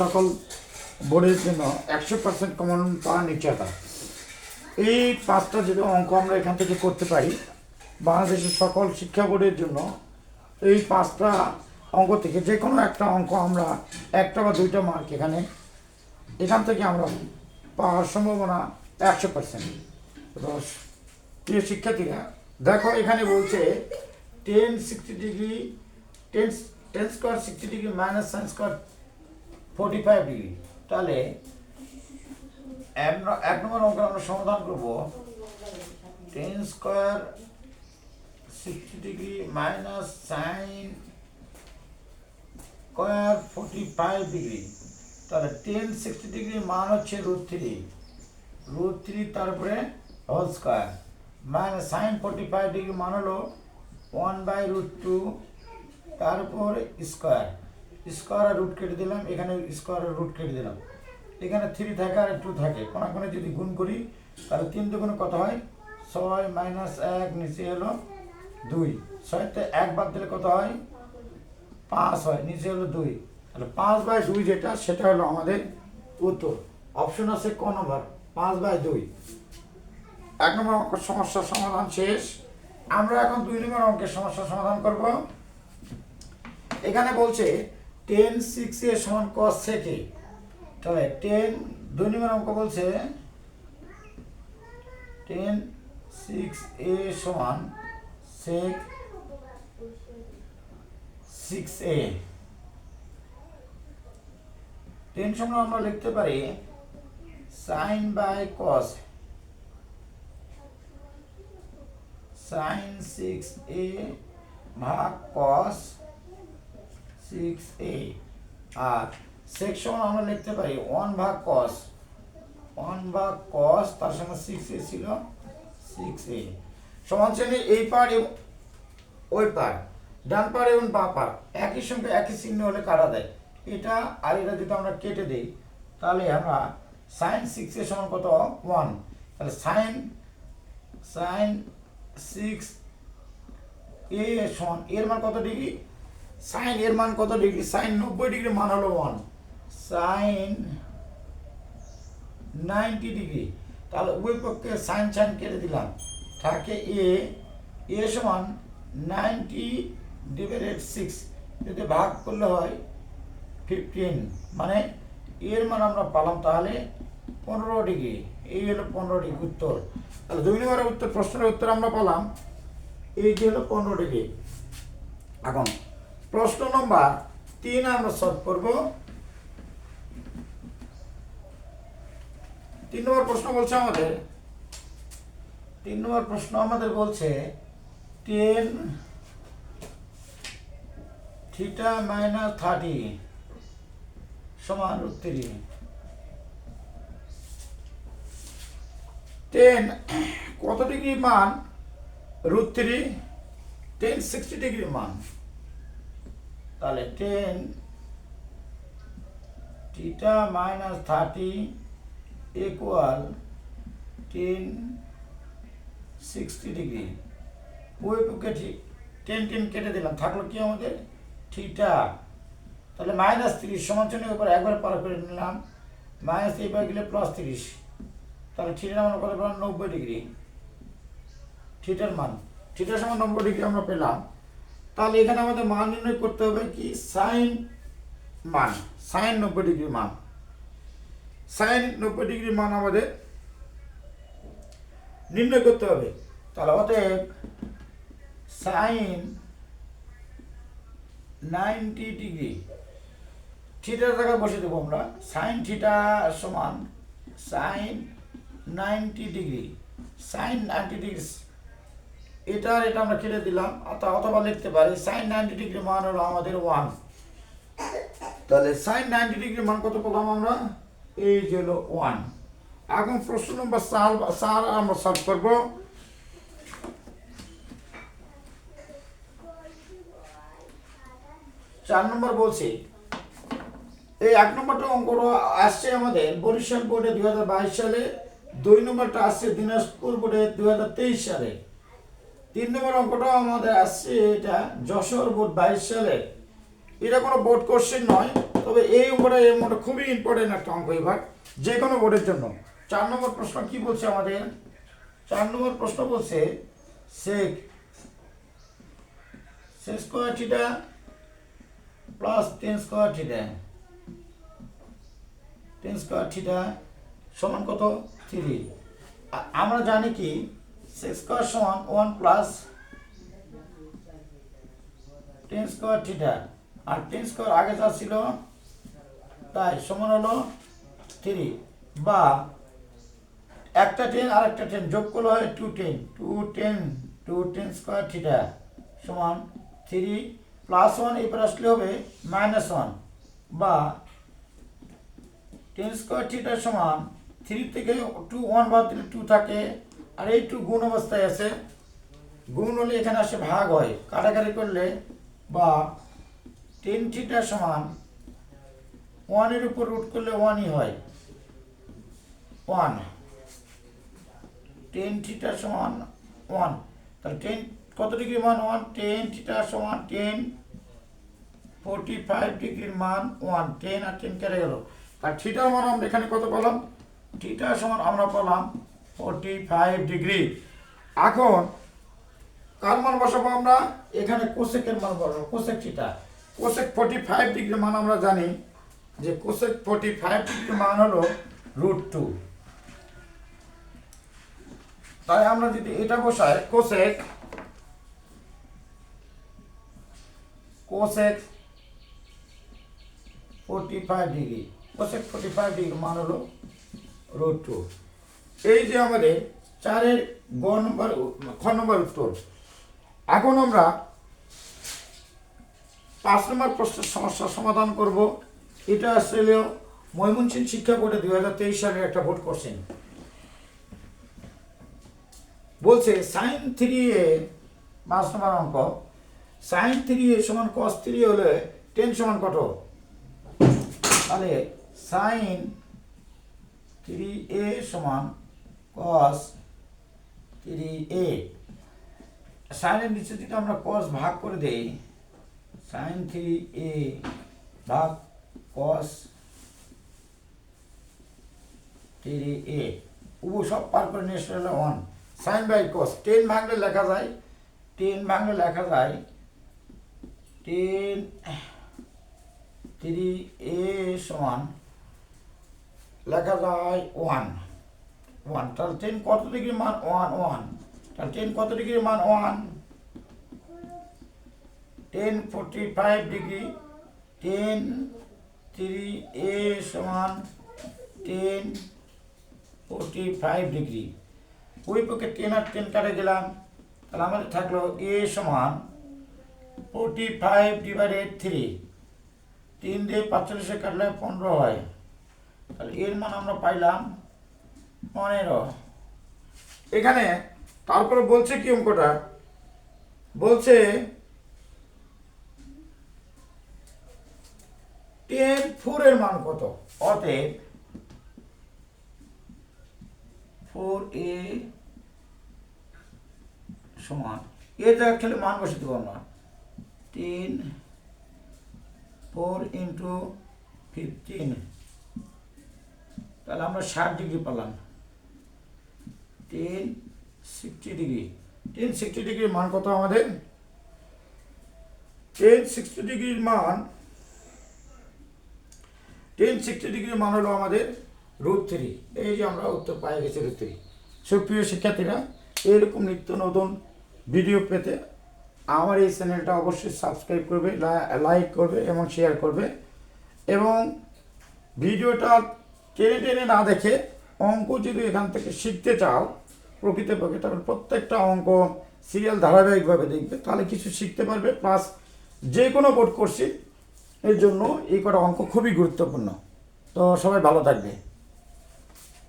সকল বোর্ডের জন্য একশো পার্সেন্ট কমন পাওয়ার নিশ্চয়তা। এই পাঁচটা যদি অঙ্ক আমরা এখান থেকে করতে পারি, বাংলাদেশের সকল শিক্ষা বোর্ডের জন্য এই পাঁচটা অঙ্ক থেকে যে কোনো একটা অঙ্ক আমরা একটা বা দুইটা মার্ক এখানে, এখান থেকে আমরা পাওয়ার সম্ভাবনা একশো পার্সেন্ট রস প্রিয় শিক্ষার্থীরা, দেখো এখানে বলছে tan sixty degree tan tan square sixty degree minus sine square forty five degree তাহলে এক নম্বর অঙ্ক আমরা সমাধান করব। Tan square sixty degree minus sine square forty five degree তাহলে টেন সিক্সটি ডিগ্রি মান হচ্ছে রুট থ্রি রুট থ্রি তারপরে whole square minus sine forty five degree মান হলো ওয়ান বাই রুট টু তারপর স্কোয়ার স্কোয়ার রুট কেটে দিলাম, এখানে স্কোয়ার রুট কেটে দিলাম। এখানে থ্রি থাকে আর টু থাকে। কোনা কোনে যদি গুণ করি, তাহলে তিন দুগুণে কত হয়? ছয় মাইনাস এক নিচে হলো দুই। ছয়তে এক বাদ দিলে কত হয়? পাঁচ হয়, নিচে হলো দুই। তাহলে পাঁচ বাই দুই যেটা, সেটা হলো আমাদের উত্তর। অপশন আছে ক নম্বর পাঁচ বাই দুই। এক নম্বর অঙ্কের সমস্যার সমাধান শেষ। আমরা এখন দুই নম্বর অঙ্কের সমস্যার সমাধান করব। এখানে বলছে টেন সিক্স এ সমান কস থেকে তাহলে টেন দুই নম্বর অঙ্ক বলছে টেন সিক্স এ সমান সেক সিক্স এ। টেন সমান আমরা লিখতে পারি sine by cos sine six এ ভাগ কস সিক্স এ আর সেকশন আমরা লিখতে পারি ওয়ান ভাগ কস ওয়ান ভাগ কস তার সঙ্গে সিক্স এ ছিল সিক্স এ সমান শ্রেণি এই পার এবং ওই পার ডান পার এবং বা পার একই সঙ্গে একই চিহ্ন হলে কাটা দেয়। এটা আর এটা যদি আমরা কেটে দিই, তাহলে আমরা সাইন সিক্স এর সমান কত? ওয়ান তাহলে সাইন সাইন সিক্স এ সমান, এর মান কত ডিগ্রি? সাইন এর মান কত ডিগ্রি? সাইন নব্বই ডিগ্রি মান হলো ওয়ান সাইন নাইনটি ডিগ্রি। তাহলে উভয় পক্ষে সাইন সাইন কেটে দিলাম। থাকে এ এ সমান নাইনটি ডিভাইডেড সিক্স যদি ভাগ করলে হয় ফিফটিন মানে এর মান আমরা পালাম তাহলে পনেরো ডিগ্রি। এই হলো পনেরো ডিগ্রি উত্তর। তাহলে দুই নম্বরের উত্তর, প্রশ্নের উত্তর আমরা পেলাম। এই যে হলো পনেরো ডিগ্রি। এখন প্রশ্ন নম্বর তিন আমরা সলভ করব। তিন নম্বর প্রশ্ন বলছে আমাদের, তিন নম্বর প্রশ্ন আমাদের বলছে টেন থিটা মাইনাস থার্টি সমান থ্রি টেন কত ডিগ্রি মান? Root three tan sixty degree মান। তাহলে tan theta minus thirty equal tan sixty degree ওই ঠিক টেন টেন কেটে দিলাম, থাকল কি আমাদের? থিটা তাহলে মাইনাস তিরিশ সমান চিহ্ন উপর একবার পার করে নিলাম। মাইনাস এইবার গেলে প্লাস তিরিশ। তাহলে থিটার মান কত পেলাম? নব্বই ডিগ্রি থিটার মান। থিটার সমান নব্বই ডিগ্রি আমরা পেলাম। তাহলে এখানে আমাদের মান নির্ণয় করতে হবে কি? সাইন মান সাইন নব্বই ডিগ্রি মান। সাইন নব্বই ডিগ্রি মান আমাদের নির্ণয় করতে হবে। তাহলে অতএব সাইন নাইনটি ডিগ্রি থিটার জায়গায় বসে দেবো আমরা। সাইন থিটা সমান sine ninety degree sine ninety degree এটা এটা আমরা কেটে দিলাম। অথবা লিখতে পারি সাইন নাইনটি ডিগ্রি মান হলো আমাদের ওয়ান তাহলে সাইন নাইনটি ডিগ্রি মান কত পেলাম আমরা? এই যে হলো ওয়ান এখন প্রশ্ন নম্বর চার চার আমরা সলভ করব। চার নম্বর বলছি, এই এক নম্বরটা অঙ্কটা আসছে আমাদের বরিশাল বোর্ডে দুই হাজার বাইশ সালে, দুই নম্বরটা আসছে দিনাজপুর বোর্ডে দুই হাজার তেইশ সালে। তিন নম্বর অঙ্কটাও আমাদের আসছে, এটা যশোর বোর্ড বাইশ সালে। এটা কোনো বোর্ড কোশ্চেন নয়, তবে এই অঙ্কটা এই অঙ্কটা খুবই ইম্পর্টেন্ট একটা অঙ্ক এবার যে কোনো বোর্ডের জন্য। চার নম্বর প্রশ্ন কি বলছে আমাদের? চার নম্বর প্রশ্ন বলছে sec sec square plus tan square theta tan square theta সমান কত? থ্রি আমরা জানি কি সিক্স স্কোয়ার সমান one plus tan square theta আর টেন স্কোয়ার আগে যা ছিল, তাই সমান হলো থ্রি বা একটা টেন আর একটা টেন যোগ করলে হয় two tan two tan two tan square theta সমান থ্রি প্লাস ওয়ান এবার আসলে হবে মাইনাস ওয়ান বা টেন স্কোয়ার থিটার সমান থ্রি থেকে টু ওয়ান দিলে টু থাকে আর এই টু গুণ অবস্থায় আছে। গুণ হলে এখানে আসে ভাগ হয়। কাটাকাটি করলে বা টেন থিটা সমান ওয়ানের উপর রুট করলে ওয়ানই হয়। ওয়ান টেন থিটা সমান ওয়ান তাহলে টেন, কত ডিগ্রি মান ওয়ান টেন থিটা সমান টেন। ফোরটি ফাইভ ডিগ্রির মান ওয়ান টেন আর টেন কেটে গেল। আর থিটার মান আমরা এখানে কত পেলাম? থিটার সমান আমরা পেলাম ফোরটি ফাইভ ডিগ্রি এখন, কার মান বসাবো আমরা? এখানে কোসেকের মান বসাবো cosec theta cosec forty five degree মান আমরা জানি, যে কোসেক ফোরটি ফাইভ ডিগ্রি মান হলো রুট টু তাই আমরা যদি এটা বসাই cosec cosec forty five degree cosec forty five degree মান হলো রুট টু এই যে আমাদের চারের গ নম্বর, খ নম্বর উত্তর এখন আমরা পাঁচ নম্বর প্রশ্নের সমস্যার সমাধান করব। এটা আসলে ময়মনসিংহ শিক্ষা বোর্ডে দুই হাজার তেইশ সালের একটা ভোট করছেন বলছে সাইন থ্রি এ, পাঁচ নম্বর অঙ্ক সাইন থ্রি এ সমান কস থ্রি হলে টেন সমান কত? তাহলে সাইন থ্রি এ সমান কস থ্রি এ সাইনের নিচে যদি আমরা কস ভাগ করে দেই। সাইন থ্রি এ ভাগ কস থ্রি এ উবু সব পার করে এসে হলো one sine by cos tan ভাঙলে লেখা যায়। টেন ভাঙলে লেখা যায়। টেন থ্রি এ সমান লেখা যায় ওয়ান ওয়ান তাহলে টেন কত ডিগ্রি মান ওয়ান ওয়ান তাহলে টেন কত ডিগ্রি মান one tan forty five degree tan three এ সমান টেন ফোরটি ফাইভ ডিগ্রি ওই পক্ষে টেন আর টেন কাটে দিলাম তাহলে আমাদের থাকল এ সমান ফোরটি ফাইভ ডিভাইডেড থ্রি তিন দিয়ে পাঁচচল্লিশে কাটলে পনেরো হয়। তাহলে এর মান আমরা পাইলাম পনেরো। এখানে তারপরে বলছে কি অঙ্কটা? বলছে টেন ফোরের মান কত? অতএব ফোর এ সমান এর জায়গা খেলে মান বসে দেবো আমরা টেন ফোর ইন্টু ফিফটিন তাহলে আমরা ষাট ডিগ্রি পেলাম। Tan sixty degree tan sixty ডিগ্রির মান কত আমাদের? টেন সিক্সটি ডিগ্রির মান টেন সিক্সটি ডিগ্রির মান হলো আমাদের রুট থ্রি এই যে আমরা উত্তর পাই গেছি রুট থ্রি সুপ্রিয় শিক্ষার্থীরা, এরকম নিত্য নতুন ভিডিও পেতে আমার এই চ্যানেলটা অবশ্যই সাবস্ক্রাইব করবে লাইক করবে এবং শেয়ার করবে। এবং ভিডিওটা টেনে টেনে না দেখে অঙ্ক যদি এখান থেকে শিখতে চাও, প্রকৃতপক্ষে তাহলে প্রত্যেকটা অঙ্ক সিরিয়াল ধারাবাহিকভাবে দেখবে, তাহলে কিছু শিখতে পারবে প্লাস যে কোনো বোর্ড কোর্সে এর জন্য এই কটা অঙ্ক খুবই গুরুত্বপূর্ণ। তো সবাই ভালো থাকবে।